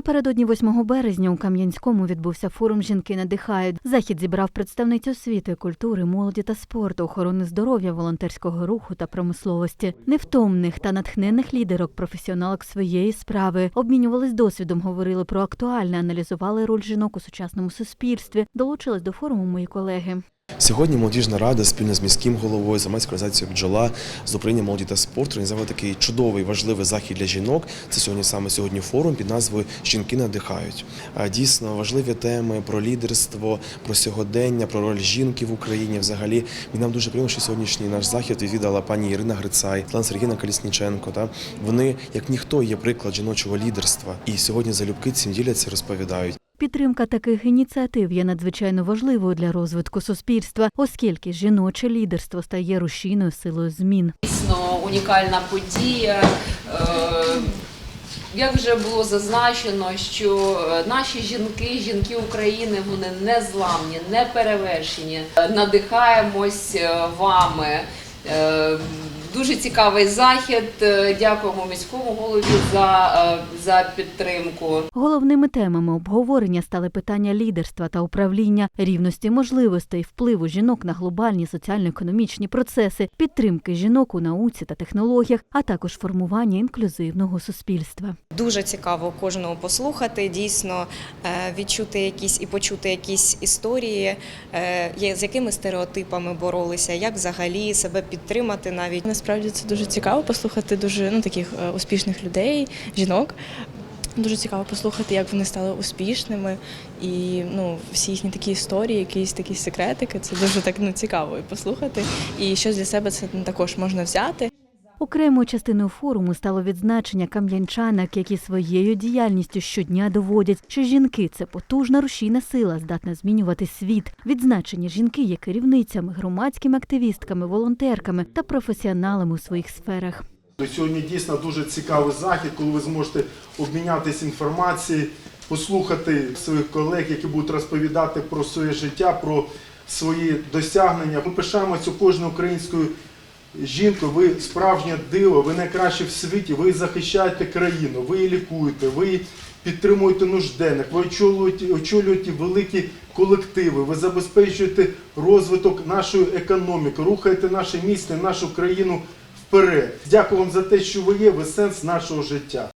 Напередодні 8 березня у Кам'янському відбувся форум Жінки надихають. Захід зібрав представниць освіти, культури, молоді та спорту, охорони здоров'я, волонтерського руху та промисловості, невтомних та натхненних лідерок, професіоналок своєї справи. Обмінювались досвідом, говорили про актуальне, аналізували роль жінок у сучасному суспільстві. Долучились до форуму мої колеги. Сьогодні молодіжна рада спільно з міським головою, з громадською організацією бджола з управління молоді та спорту організували такий чудовий важливий захід для жінок. Це сьогодні саме сьогодні форум під назвою Жінки надихають. Дійсно важливі теми про лідерство, про сьогодення, про роль жінки в Україні. Взагалі і нам дуже приємно, що сьогоднішній наш захід відвідала пані Ірина Грицай, Тлан Сергійна Колісніченко. Та вони як ніхто є приклад жіночого лідерства. І сьогодні залюбки цим діляться, розповідають. Підтримка таких ініціатив є надзвичайно важливою для розвитку суспільства, оскільки жіноче лідерство стає рушійною силою змін. дійсно унікальна подія. Е, Як вже було зазначено, що е, наші жінки, жінки України, вони не зламні, не перевершені. Надихаємось е, вами. Дуже цікавий захід. Е, Дякуємо міському голові за, е, за підтримку. Головними темами обговорення стали питання лідерства та управління, рівності можливостей, впливу жінок на глобальні соціально-економічні процеси, підтримки жінок у науці та технологіях, а також формування інклюзивного суспільства. Дуже цікаво кожного послухати, дійсно е, відчути якісь і почути якісь історії, е, з якими стереотипами боролися, як взагалі себе підтримати навіть. Насправді це дуже цікаво послухати дуже ну таких е, успішних людей, жінок. Дуже цікаво послухати, як вони стали успішними, і ну всі їхні такі історії, якісь такі секретики. Це дуже так ну цікаво послухати. І щось для себе це також можна взяти. Окремою частиною форуму стало відзначення кам'янчанок, які своєю діяльністю щодня доводять, що жінки це потужна рушійна сила, здатна змінювати світ. Відзначені жінки є керівницями, громадськими активістками, волонтерками та професіоналами у своїх сферах. Сьогодні дійсно дуже цікавий захід, коли ви зможете обмінятися інформацією, послухати своїх колег, які будуть розповідати про своє життя, про свої досягнення. Ми пишаємося кожною українською жінкою. Ви справжнє диво, ви найкраще в світі, ви захищаєте країну, ви лікуєте, ви підтримуєте нужденних, ви очолюєте, очолюєте великі колективи, ви забезпечуєте розвиток нашої економіки, рухаєте наше місто, нашу країну вперед. Дякую вам за те, що ви є, ви сенс нашого життя.